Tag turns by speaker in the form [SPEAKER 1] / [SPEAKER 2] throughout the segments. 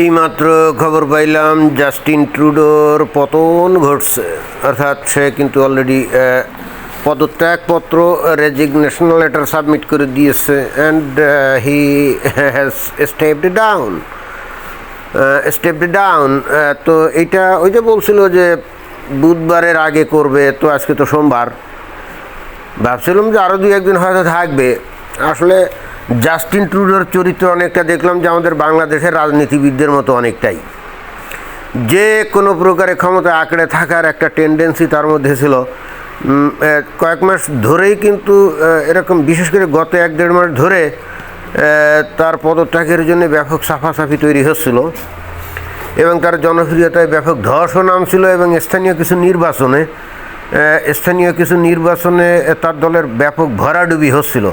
[SPEAKER 1] এইমাত্র খবর পাইলাম জাস্টিন ট্রুডোর পতন ঘটছে। অর্থাৎ সে কিন্তু অলরেডি পদত্যাগপত্র রেজিগনেশন লেটার সাবমিট করে দিয়েছে and he has stepped down stepped down তো এইটা ওই যে বলছিল যে বুধবারের আগে করবে, তো আজকে তো সোমবার। ভাবছিলাম যে আরও দুই একদিন হয়তো থাকবে। আসলে জাস্টিন ট্রুডোর চরিত্র অনেকটা দেখলাম যে আমাদের বাংলাদেশের রাজনীতিবিদদের মতো অনেকটাই। যে কোনো প্রকারে ক্ষমতা আঁকড়ে থাকার একটা টেন্ডেন্সি তার মধ্যে ছিল। কয়েক মাস ধরেই কিন্তু এরকম বিশেষ করে গত এক দেড় মাস ধরে তার পদত্যাগের জন্য ব্যাপক সাফাসাফি তৈরি হচ্ছিল এবং তার জনপ্রিয়তায় ব্যাপক ধসও নামছিল এবং স্থানীয় কিছু নির্বাচনে স্থানীয় কিছু নির্বাচনে তার দলের ব্যাপক ভরাডুবি হচ্ছিল।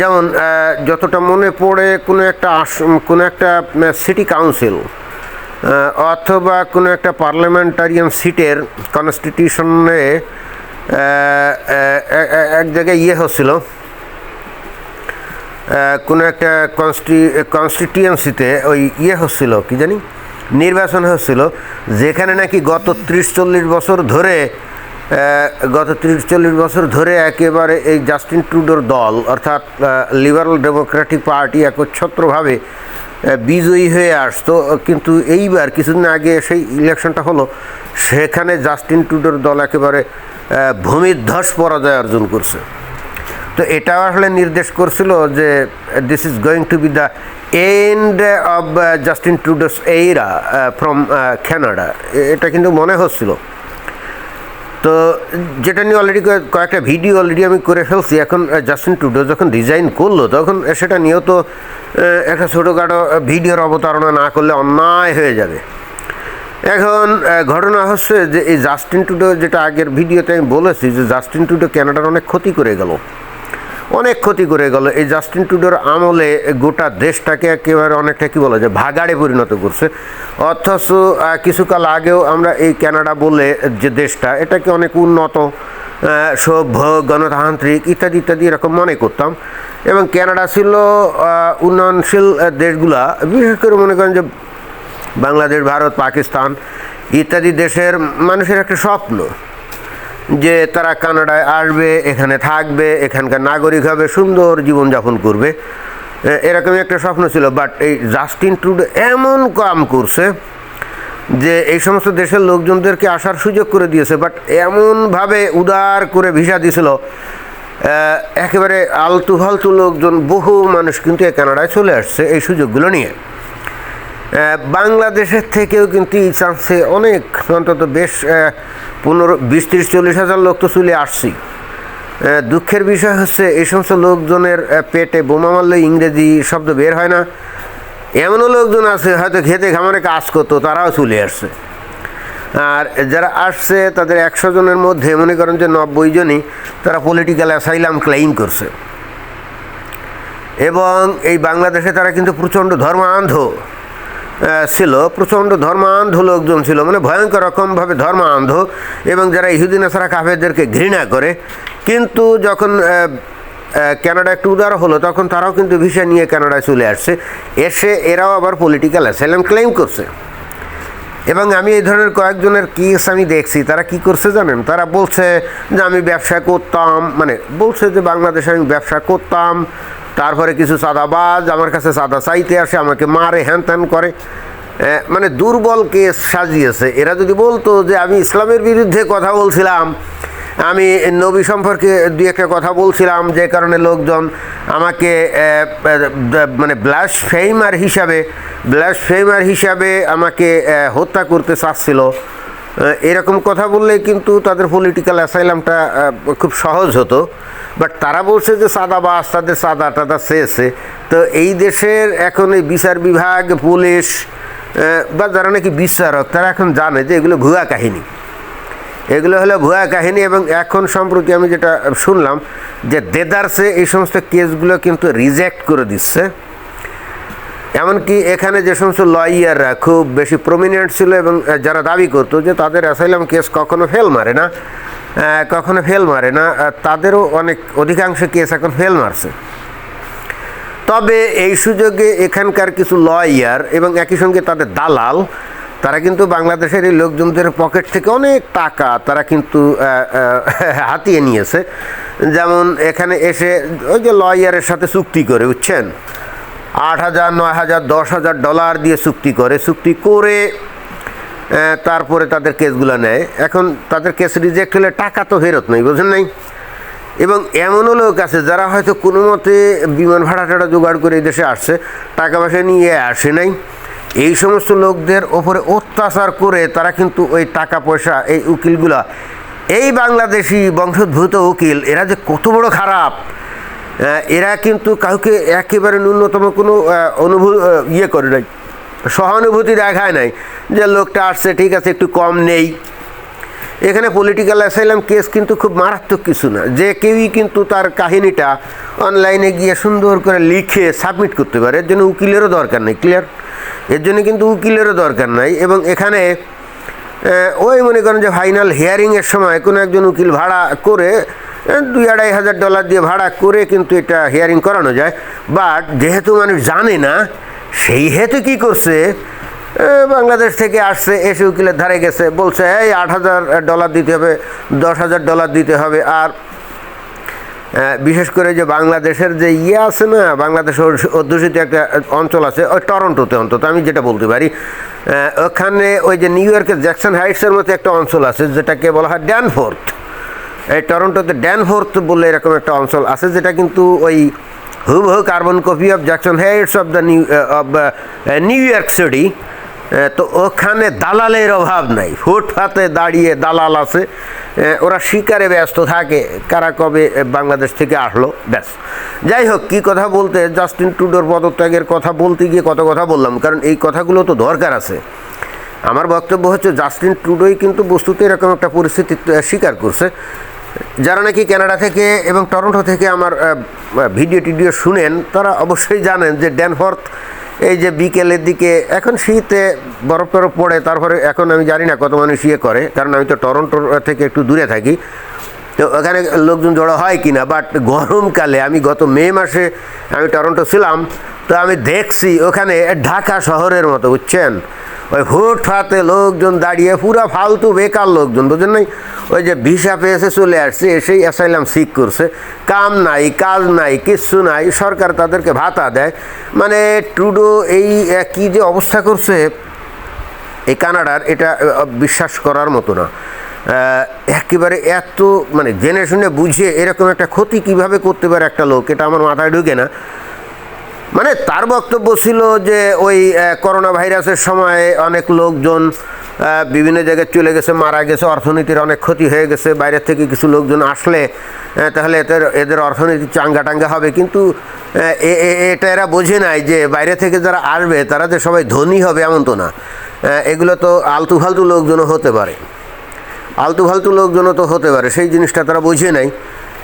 [SPEAKER 1] যেমন যতটা মনে পড়ে কোনো একটা কোনো একটা সিটি কাউন্সিল অথবা কোনো একটা পার্লামেন্টারিয়ান সিটের কনস্টিটিউশনে এক জায়গায় ইয়ে হচ্ছিল। কোনো একটা কনস্টি কনস্টিটিউয়েন্সিতে ওই ইয়ে হচ্ছিল, কি জানি? নির্বাচন হচ্ছিল, যেখানে নাকি গত ত্রিশ চল্লিশ বছর ধরে গত তিরিশ চল্লিশ বছর ধরে একেবারে এই জাস্টিন ট্রুডোর দল, অর্থাৎ লিবারাল ডেমোক্রেটিক পার্টি একচ্ছত্রভাবে বিজয়ী হয়ে আসতো। কিন্তু এইবার কিছুদিন আগে সেই ইলেকশনটা হলো, সেখানে জাস্টিন ট্রুডোর দল একেবারে ভূমিধ্বস পরাজয় অর্জন করছে। তো এটা আসলে নির্দেশ করছিল যে this is going to be the end of Justin Trudeau's era from Canada এটা কিন্তু মনে হচ্ছিল। তো যেটা নিয়ে অলরেডি কয়েকটা ভিডিও অলরেডি আমি করে ফেলছি। এখন জাস্টিন টুডো যখন ডিজাইন করল, তখন সেটা নিয়েও তো একটা ছোটোখাটো ভিডিওর অবতারণা না করলে অন্যায় হয়ে যাবে। এখন ঘটনা হচ্ছে যে এই জাস্টিন টুডো যেটা আগের ভিডিওতে আমি বলেছি যে জাস্টিন টুডো ক্যানাডার অনেক ক্ষতি করে গেল। অনেক ক্ষতি করে গেল। এই জাস্টিন টুডোর আমলে গোটা দেশটাকে একেবারে অনেকটা কী বলা যায়, ভাগাড়ে পরিণত করছে। অথচ কিছুকাল আগেও আমরা এই কানাডা বলে যে দেশটা, এটাকে অনেক উন্নত সভ্য, গণতান্ত্রিক ইত্যাদি ইত্যাদি এরকম মনে করতাম। এবং কানাডা ছিল উন্নয়নশীল দেশগুলা, বিশেষ করে মনে করেন যে বাংলাদেশ, ভারত, পাকিস্তান ইত্যাদি দেশের মানুষের একটা স্বপ্ন। যে তারা কানাডায় আসবে, এখানে থাকবে, এখানকার নাগরিক হবে, সুন্দর জীবনযাপন করবে। এরকমই একটা স্বপ্ন ছিল বাট এই জাস্টিন ট্রুডো এমন কাম করছে যে এই সমস্ত দেশের লোকজনদেরকে আসার সুযোগ করে দিয়েছে বাট এমনভাবে উদার করে ভিসা দিয়েছিল একেবারে আলতু ফালতু লোকজন, বহু মানুষ কিন্তু এই কানাডায় চলে আসছে এই সুযোগগুলো নিয়ে। বাংলাদেশের থেকেও কিন্তু এই চান্সে অনেক, অন্তত বেশ পনেরো, বিশ, তিরিশ, চল্লিশ হাজার লোক তো চলে আসছি। দুঃখের বিষয় হচ্ছে এই সমস্ত লোকজনের পেটে বোমা মারলে ইংরেজি শব্দ বের হয় না। এমনও লোকজন আছে, হয়তো খেতে খামারে কাজ করতো, তারাও চলে আসছে। আর যারা আসছে, তাদের একশো জনের মধ্যে মনে করেন যে নব্বই জনই, তারা পলিটিক্যাল অ্যাসাইলাম ক্লেইম করছে। এবং এই বাংলাদেশে তারা কিন্তু প্রচণ্ড ধর্মান্ধ। ছিল, প্রচণ্ড ধর্মান্ধ লোকজন ছিল মানে ভয়ঙ্কর রকমভাবে ধর্মান্ধ, এবং যারা ইহুদিন আসারা কাফেরদেরকে ঘৃণা করে, কিন্তু যখন কানাডা একটু উদার হলো, তখন তারাও কিন্তু ভিসা নিয়ে কানাডায় চলে আসছে। এসে এরাও আবার পলিটিক্যাল অ্যাসাইলাম ক্লেম করছে। এবং আমি এই ধরনের কয়েকজনের কেস আমি দেখছি, তারা কি করছে জানেন? তারা বলছে যে, আমি ব্যবসা করতাম মানে বলছে যে, বাংলাদেশে আমি ব্যবসা করতাম তারপরে কিছু সাদাবাজ আমার কাছে সাদা চাইতে আসে, আমাকে মারে হ্যান ত্যান করে মানে দুর্বল কেস সাজিয়েছে। এরা যদি বলতো যে আমি ইসলামের বিরুদ্ধে কথা বলছিলাম, আমি নবী সম্পর্কে দু একটা কথা বলছিলাম, যে কারণে লোকজন আমাকে মানে ব্লাশ ফেইমার হিসাবে ব্লাশ ফেইমার হিসাবে আমাকে হত্যা করতে চাচ্ছিল। এরকম কথা বললে কিন্তু তাদের পলিটিক্যাল অ্যাসাইলামটা খুব সহজ হতো। বাট তারা বলছে যে সাদা বাস, তাদের সাদা টাদা শেষে তো এই দেশের এখন এই বিচার বিভাগ, পুলিশ বা যারা নাকি বিচারক, তারা এখন জানে যে এগুলো ভুয়া কাহিনী। এগুলো হলো ভুয়া কাহিনী এবং এখন সম্প্রতি আমি যেটা শুনলাম যে দেদারসে এই সমস্ত কেসগুলো কিন্তু রিজেক্ট করে দিচ্ছে। এমনকি এখানে যে সমস্ত লয়াররা খুব বেশি প্রমিনেন্ট ছিল এবং যারা দাবি করতো যে তাদের অ্যাসাইলাম কেস কখনো ফেল মারে না। কখনো ফেল মারে না তাদেরও অনেক অধিকাংশ কেস এখন ফেল মারছে। তবে এই সুযোগে এখানকার কিছু লয়ার এবং একই সঙ্গে তাদের দালাল, তারা কিন্তু বাংলাদেশের এই লোকজনদের পকেট থেকে অনেক টাকা তারা কিন্তু হাতিয়ে নিয়েছে। যেমন এখানে এসে ওই যে লয়ারের সাথে চুক্তি করে, বুঝছেন? আট হাজার, নয় হাজার, দশ হাজার ডলার দিয়ে চুক্তি করে। চুক্তি করে তারপরে তাদের কেসগুলো নেয়। এখন তাদের কেস রিজেক্ট হলে টাকা তো ফেরত নেই, বোঝেন নাই? এবং এমনও লোক আছে যারা হয়তো কোনো মতে বিমান ভাড়া টাড়া জোগাড় করে এই দেশে আসছে, টাকা পয়সা নিয়ে আসে নাই। এই সমস্ত লোকদের ওপরে অত্যাচার করে তারা কিন্তু ওই টাকা পয়সা, এই উকিলগুলা। এই বাংলাদেশি বংশোদ্ভূত উকিল, এরা যে কত বড় খারাপ। এরা কিন্তু কাউকে একেবারে ন্যূনতম কোনো অনুভূ ইয়ে করে নাই। সহানুভূতি দেখায় নাই যে লোকটা আসছে, ঠিক আছে, একটু কম নেই। এখানে পলিটিক্যাল অ্যাসাইলাম কেস কিন্তু খুব মারাত্মক কিছু না। যে কেউই কিন্তু তার কাহিনীটা অনলাইনে গিয়ে সুন্দর করে লিখে সাবমিট করতে পারে। এর জন্য উকিলেরও দরকার নেই ক্লিয়ার এর জন্য কিন্তু উকিলেরও দরকার নাই এবং এখানে ওই মনে করেন যে ফাইনাল হিয়ারিংয়ের সময় কোনো একজন উকিল ভাড়া করে দুই আড়াই হাজার ডলার দিয়ে ভাড়া করে কিন্তু এটা হিয়ারিং করানো যায়। বাট যেহেতু মানুষ জানে না সেই হেতু কি করছে? বাংলাদেশ থেকে আসছে, এসে উকিলের ধারে গেছে, বলছে, এই, আট হাজার ডলার দিতে হবে, দশ হাজার ডলার দিতে হবে। আর বিশেষ করে যে বাংলাদেশের যে ইয়ে আছে না, বাংলাদেশ অধ্য- অধ্যুষিত একটা অঞ্চল আছে, ওই টরন্টোতে অন্তত, আমি যেটা বলতে পারি ওখানে ওই যে নিউ ইয়র্কের জ্যাকসন হাইটসের মতো একটা অঞ্চল আছে, যেটাকে বলা হয় ড্যানফোর্থ এই টরন্টোতে ড্যানফোর্থ বলে এরকম একটা অঞ্চল আছে, যেটা কিন্তু ওই হুবহু carbon copy of Jackson Heights of the new of New York City তো ওখানে দালালের অভাব নাই। ফুটপাতে দাঁড়িয়ে দালাল আছে ওরা শিকারে ব্যস্ত থাকে, কারা কবে বাংলাদেশ থেকে আসলো, ব্যাস। যাই হোক, কী কথা বলতে জাস্টিন টুডোর পদত্যাগের কথা বলতে গিয়ে কত কথা বললাম, কারণ এই কথাগুলো তো দরকার আছে। আমার বক্তব্য হচ্ছে জাস্টিন ট্রুডোই কিন্তু বস্তুতে এরকম একটা পরিস্থিতি স্বীকার করছে। যারা নাকি কানাডা থেকে এবং টরন্টো থেকে আমার ভিডিও টিডিও শুনেন, তারা অবশ্যই জানেন যে ড্যানফর্থ এই যে বিকেলের দিকে, এখন শীতে বরফ টরফ পড়ে, তারপরে এখন আমি জানি না কত মানুষ ইয়ে করে, কারণ আমি তো টরন্টো থেকে একটু দূরে থাকি। তো ওখানে লোকজন জড়ো হয় কি না বাট গরমকালে আমি গত মে মাসে আমি টরন্টো ছিলাম, তো আমি দেখছি ওখানে ঢাকা শহরের মতো, বুঝছেন? ওই ফুটফাতে লোকজন দাঁড়িয়ে, পুরা ফালতু বেকার লোকজন, বুঝলেন নাই? ওই যে ভিসা পেয়েছে, চলে আসছে, এসেই অ্যাসাইলাম সিক করছে। কাম নাই, কাজ নাই, কিচ্ছু নাই, সরকার তাদেরকে ভাতা দেয়। মানে ট্রুডো এই কি যে অবস্থা করছে, এই কানাডার, এটা বিশ্বাস করার মতো না। একেবারে এত মানে জেনে শুনে বুঝে এরকম একটা ক্ষতি কীভাবে করতে পারে একটা লোক, এটা আমার মাথায় ঢুকে না। মানে তার বক্তব্য ছিল যে ওই করোনা ভাইরাসের সময় অনেক লোকজন বিভিন্ন জায়গায় চলে গেছে, মারা গেছে, অর্থনীতির অনেক ক্ষতি হয়ে গেছে বাইরের থেকে কিছু লোকজন আসলে তাহলে এদের এদের অর্থনীতি চাঙ্গা টাঙ্গা হবে। কিন্তু এটা এরা বোঝে নাই যে বাইরে থেকে যারা আসবে, তারা যে সবাই ধনী হবে এমন তো না। এগুলো তো আলতু ফালতু লোকজনও হতে পারে। আলতু ফালতু লোকজনও তো হতে পারে, সেই জিনিসটা তারা বুঝে নাই।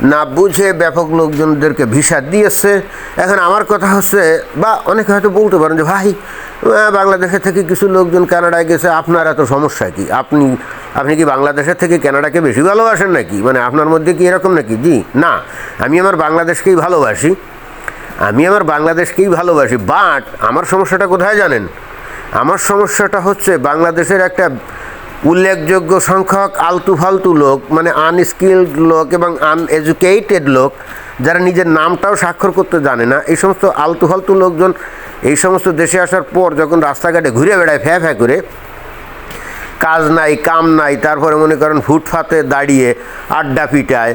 [SPEAKER 1] না বুঝে ব্যাপক লোকজনদেরকে ভিসা দিয়েছে। এখন আমার কথা হচ্ছে, বা অনেকে হয়তো বলতে পারেন যে, ভাই বাংলাদেশের থেকে কিছু লোকজন কানাডায় গেছে, আপনার এত সমস্যা কি? আপনি আপনি কি বাংলাদেশের থেকে কানাডাকে বেশি ভালোবাসেন নাকি? মানে আপনার মধ্যে কি এরকম নাকি? জি, না। আমি আমার বাংলাদেশকেই ভালোবাসি। আমি আমার বাংলাদেশকেই ভালোবাসি বাট আমার সমস্যাটা কোথায় জানেন? আমার সমস্যাটা হচ্ছে বাংলাদেশের একটা উল্লেখযোগ্য সংখ্যক আলতু ফালতু লোক মানে আনস্কিল্ড লোক এবং আনএজুকেটেড লোক, যারা নিজের নামটাও স্বাক্ষর করতে জানে না। এই সমস্ত আলতু ফালতু লোকজন এই সমস্ত দেশে আসার পর যখন রাস্তাঘাটে ঘুরে বেড়ায় ফ্যা ফ্যা করে, কাজ নাই, কাম নাই, তারপরে মনে করেন ফুটপাতে দাঁড়িয়ে আড্ডা পিটায়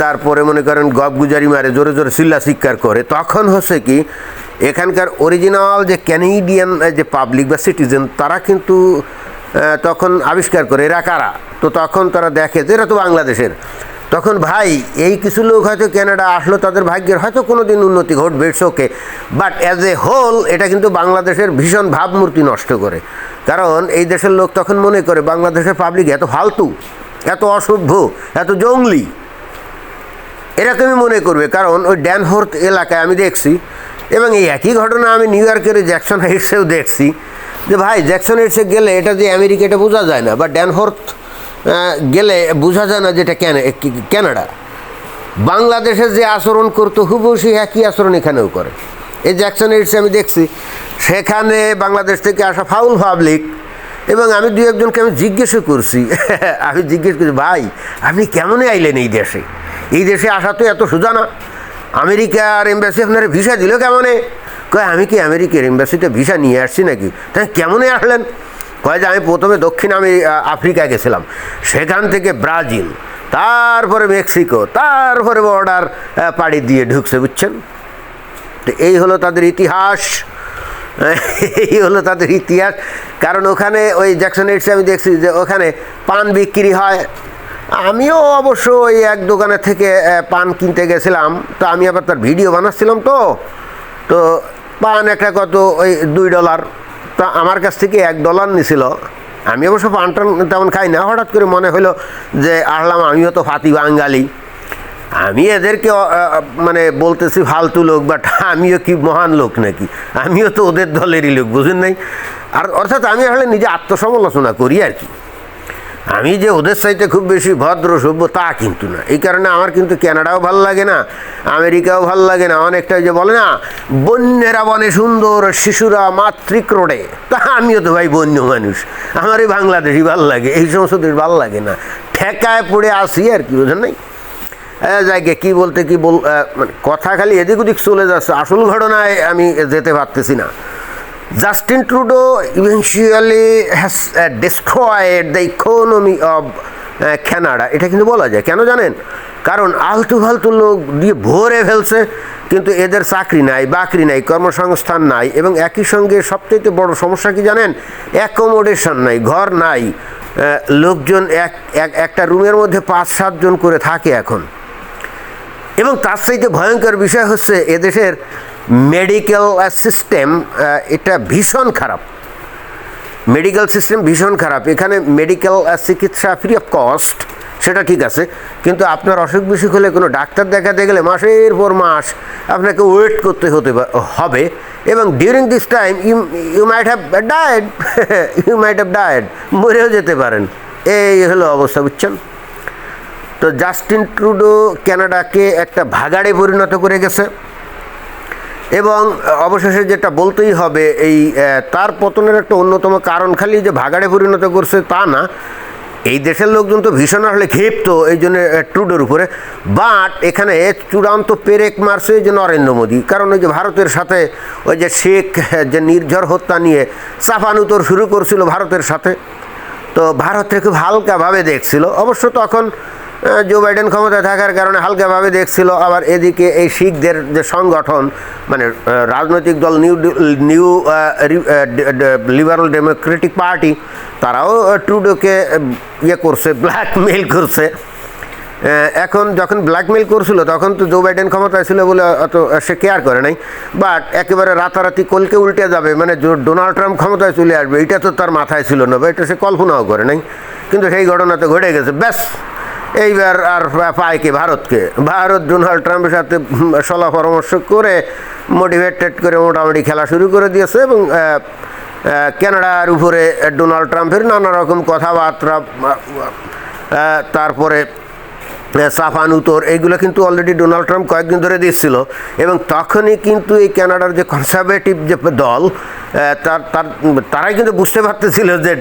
[SPEAKER 1] তারপরে মনে করেন গপগুজারি মারে, জোরে জোরে চিল্লা চিৎকার করে, তখন হচ্ছে কি, এখানকার অরিজিনাল যে ক্যানেডিয়ান যে পাবলিক বা সিটিজেন তারা কিন্তু তখন আবিষ্কার করে, এরা কারা? তো তখন তারা দেখে যে এরা তো বাংলাদেশের। তখন ভাই, এই কিছু লোক হয়তো কানাডা আসলো, তাদের ভাগ্যের হয়তো কোনো দিন উন্নতি ঘটবে okay but as a whole এটা কিন্তু বাংলাদেশের ভীষণ ভাবমূর্তি নষ্ট করে। কারণ এই দেশের লোক তখন মনে করে, বাংলাদেশের পাবলিক এত ফালতু, এত অসভ্য, এত জঙ্গলি। এরকমই মনে করবে, কারণ ওই ড্যানহোর্থ এলাকায় আমি দেখছি, এবং এই একই ঘটনা আমি নিউ ইয়র্কের জ্যাকসন হাইটসেও দেখছি। যে ভাই জ্যাকসন হাইটসে গেলে এটা যে আমেরিকা, এটা বোঝা যায় না। বা ড্যানহোর্থ গেলে বোঝা যায় না যে এটা ক্যানা- কি- কানাডা। বাংলাদেশে যে আচরণ করতো, হুবহু সেই একই আচরণ এখানেও করে। এই জ্যাকসন এইডসে আমি দেখছি, সেখানে বাংলাদেশ থেকে আসা ফাউল পাবলিক এবং আমি দু একজনকে আমি জিজ্ঞেসও করছি, আমি জিজ্ঞেস করছি, ভাই, আপনি কেমনে আইলেন এই দেশে? এই দেশে আসা তো এত সোজা না। আমেরিকার এম্বাসি আপনারা ভিসা দিল কেমনে? কয়, আমি কি আমেরিকার এম্বাসিতে ভিসা নিয়ে আসছি নাকি? তাই কেমনে আসলেন? কয় যে, আমি প্রথমে দক্ষিণ আমি আফ্রিকা গেছিলাম। সেখান থেকে ব্রাজিল, তারপরে মেক্সিকো, তারপরে বর্ডার পাড়ি দিয়ে ঢুকছে, বুঝছেন? তো এই হলো তাদের ইতিহাস। এই হলো তাদের ইতিহাস। কারণ ওখানে ওই জ্যাকসন এইটসে আমি দেখছি যে ওখানে পান বিক্রি হয়। আমিও অবশ্য ওই এক দোকানের থেকে পান কিনতে গেছিলাম। তো আমি আবার তার ভিডিও বানাচ্ছিলাম তো। তো পান একটা কত, ওই দুই ডলার। তা আমার কাছ থেকে এক ডলার নিছিল। আমি অবশ্য পান টান তেমন খাই না। হঠাৎ করে মনে হলো যে, আহলাম, আমিও তো ফাতি বাঙালি। আমি এদেরকে মানে বলতেছি ফালতু লোক, বাট আমিও কি মহান লোক নাকি? আমিও তো ওদের দলেরই লোক, বুঝেন নাই? আর অর্থাৎ আমি আসলে নিজে আত্মসমালোচনা করি আর কি। আমি যে ওদের সাইতে খুব বেশি ভদ্র, সভ্য, তা কিন্তু না। এই কারণে আমার কিন্তু কানাডাও ভালো লাগে না, আমেরিকাও ভালো লাগে না। অনেকটা যে বলে না, বন্যেরা বনে সুন্দর শিশুরা মাতৃক রোডে তা আমিও তো ভাই বন্য মানুষ। আমার এই বাংলাদেশই ভালো লাগে, এই সমস্ত দেশ ভালো লাগে না। ঠেকায় পড়ে আসি আর কি, বোঝেন নাই? জায়গা কি বলতে কি বল মানে কথা খালি এদিক ওদিক চলে যাচ্ছে। আসল ঘটনায় আমি যেতে পারতেছি না। Justin Trudeau eventually has destroyed the economy of Canada এটা কিন্তু বলা যায়। কেন জানেন? কারণ আলতু ফালতু লোক দিয়ে ভরে ফেলছে, কিন্তু এদের চাকরি নাই, বাকরি নাই, কর্মসংস্থান নাই, এবং একই সঙ্গে সবচেয়ে বড় সমস্যা কি জানেন? অ্যাকোমোডেশন নাই, ঘর নাই। লোকজন এক- একটা রুমের মধ্যে পাঁচ সাতজন করে থাকে এখন। এবং তার চাইতে ভয়ঙ্কর বিষয় হচ্ছে এদেশের মেডিকেল সিস্টেম এটা ভীষণ খারাপ। মেডিকেল সিস্টেম ভীষণ খারাপ। এখানে মেডিকেল চিকিৎসা ফ্রি অফ কস্ট সেটা ঠিক আছে। কিন্তু আপনার অসুখ বিসুখ হলে কোনো ডাক্তার দেখাতে গেলে মাসের পর মাস আপনাকে ওয়েট করতে হতে হবে। এবং during this time you you might have died you might have died মরেও যেতে পারেন। এই হলো অবস্থা, বুঝছেন? তো জাস্টিন ট্রুডো ক্যানাডাকে একটা ভাগাড়ে পরিণত করে গেছে। এবং অবশেষে যেটা বলতেই হবে, এই তার পতনের একটা অন্যতম কারণ খালি যে ভাগাড়ে পরিণত করছে তা না। এই দেশের লোকজন তো ভীষণ আসলে ক্ষিপ্ত এই জন্য ট্রুডোর উপরে। বাট এখানে চূড়ান্ত পেরেক মারছে যে নরেন্দ্র মোদী। কারণ ওই যে ভারতের সাথে ওই যে শেখ যে নির্ঝর হত্যা নিয়ে চাপানুতর শুরু করছিল ভারতের সাথে। তো ভারতকে খুব হালকাভাবে দেখছিল। অবশ্য তখন জো বাইডেন ক্ষমতায় থাকার কারণে হালকাভাবে দেখছিল আবার এদিকে এই শিখদের যে সংগঠন মানে রাজনৈতিক দল New New Liberal Democratic Party তারাও ট্রুডোকে ইয়ে করছে ব্ল্যাকমেইল করছে। এখন যখন ব্ল্যাকমেল করছিল, তখন তো জো বাইডেন ক্ষমতায় ছিল বলে অত সে কেয়ার করে নাই। বাট একেবারে রাতারাতি কলকে উল্টে যাবে মানে ডোনাল্ড ট্রাম্প ক্ষমতায় চলে আসবে, এটা তো তার মাথায় ছিল না, বা এটা সে কল্পনাও করে নাই। কিন্তু সেই ঘটনা তো ঘটে গেছে, ব্যাস। এইবার আর পায় কি ভারতকে? ভারত ডোনাল্ড ট্রাম্পের সাথে সলা পরামর্শ করে মোটিভেটেড করে মোটামুটি খেলা শুরু করে দিয়েছে এবং কানাডার উপরে ডোনাল্ড ট্রাম্পের নানা রকম কথাবার্তা তারপরে সাফান উত্তর এইগুলো কিন্তু অলরেডি ডোনাল্ড ট্রাম্প কয়েকদিন ধরে দিচ্ছিল এবং তখনই কিন্তু এই কানাডার যে কনসারভেটিভ যে দল তার তার তারাই কিন্তু বুঝতে পারতেছিল যে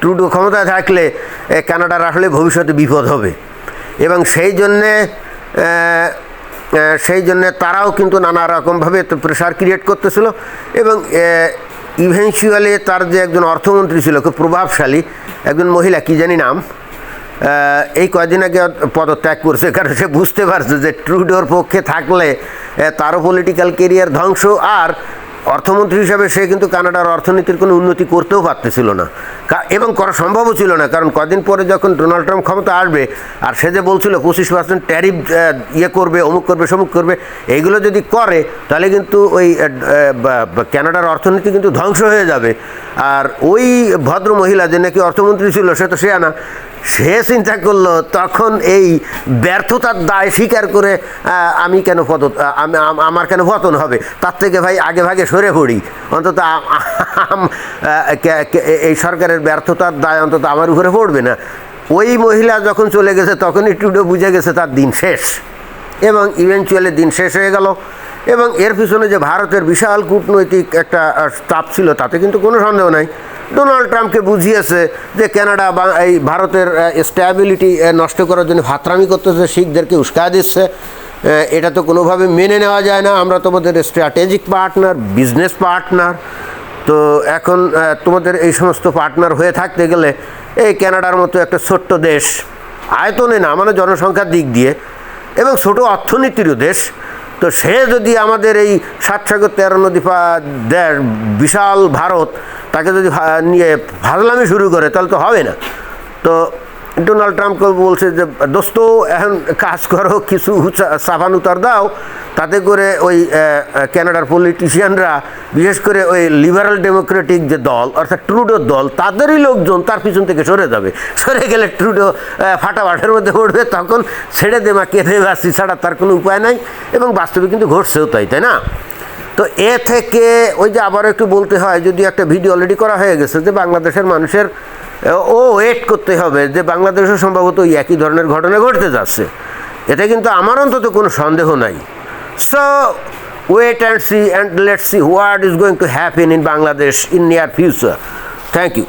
[SPEAKER 1] ট্রুডো ক্ষমতায় থাকলে এ, কানাডার আসলে ভবিষ্যতে বিপদ হবে। এবং সেই জন্যে সেই জন্যে তারাও কিন্তু নানা রকমভাবে প্রেশার ক্রিয়েট করতেছিল এবং ইভেনচুয়ালি তার যে একজন অর্থমন্ত্রী ছিল, খুব প্রভাবশালী একজন মহিলা, কি জানি নাম এই কয়দিন আগে পদত্যাগ করছে, কারণ সে বুঝতে পারছে যে ট্রুডোর পক্ষে থাকলে তারও পলিটিক্যাল কেরিয়ার ধ্বংস, আর অর্থমন্ত্রী হিসাবে সে কিন্তু কানাডার অর্থনীতির কোনো উন্নতি করতেও পারতেছিল না। এবং করা সম্ভবও ছিল না, কারণ কদিন পরে যখন ডোনাল্ড ট্রাম্প ক্ষমতা আসবে, আর সে যে বলছিল পঁচিশ পার্সেন্ট ট্যারিফ ইয়ে করবে, অমুক করবে, সমুক করবে, এইগুলো যদি করে, তাহলে কিন্তু ওই কানাডার অর্থনীতি কিন্তু ধ্বংস হয়ে যাবে। আর ওই ভদ্র মহিলা যে নাকি অর্থমন্ত্রী ছিল, সে তো সে না সে চিন্তা করল, তখন এই ব্যর্থতার দায় স্বীকার করে আমি কেন আমি আমার কেন পতন হবে? তার থেকে ভাই আগে ভাগে সরে পড়ি। অন্তত এই সরকারের ব্যর্থতার দায় অন্তত আমার উপরে পড়বে না। ওই মহিলা যখন চলে গেছে, তখনই টুডো বুঝে গেছে তার দিন শেষ। এবং ইভেনচুয়ালি দিন শেষ হয়ে গেল। এবং এর পিছনে যে ভারতের বিশাল কূটনৈতিক একটা চাপ ছিল তাতে কিন্তু কোনো সন্দেহ নাই। ডোনাল্ড ট্রাম্পকে বুঝিয়েছে যে কানাডা বা এই ভারতের স্ট্যাবিলিটি নষ্ট করার জন্য ফাতরামি করতেছে, শিখদেরকে উস্কা দিচ্ছে। এটা তো কোনোভাবে মেনে নেওয়া যায় না। আমরা তোমাদের স্ট্র্যাটেজিক পার্টনার বিজনেস পার্টনার তো এখন তোমাদের এই সমস্ত পার্টনার হয়ে থাকতে গেলে এই কানাডার মতো একটা ছোট্ট দেশ, আয়তনে না মানে জনসংখ্যার দিক দিয়ে, এবং ছোট অর্থনীতিরও দেশ তো সে যদি আমাদের এই সাত সাগর তেরো নদী পা- দেশ বিশাল ভারত, তাকে যদি নিয়ে ভাজলামি শুরু করে, তাহলে তো হবে না। তো ডোনাল্ড ট্রাম্পকে বলছে যে, দোস্ত, এখন কাজ করো, কিছু সাবান উতার দাও। তাতে করে ওই কানাডার পলিটিশিয়ানরা, বিশেষ করে ওই লিবারাল ডেমোক্রেটিক যে দল, অর্থাৎ ট্রুডোর দল, তাদেরই লোকজন তার পিছন থেকে সরে যাবে। সরে গেলে ট্রুডো ফাটাফাটের মধ্যে পড়বে, তখন ছেড়ে দেমা কেঁদে বাসি ছাড়া তার কোনো উপায় নাই এবং বাস্তবে কিন্তু ঘটছেও তাই তাই না? তো এ থেকে ওই যে আবার একটু বলতে হয় যদি একটা ভিডিও অলরেডি করা হয়ে গেছে যে, বাংলাদেশের মানুষের ও ওয়েট করতে হবে যে বাংলাদেশও সম্ভবত ওই একই ধরনের ঘটনা ঘটতে যাচ্ছে। এতে কিন্তু আমার অন্তত কোনো সন্দেহ নাই। So wait and see and let see what is going to happen in Bangladesh in near future thank you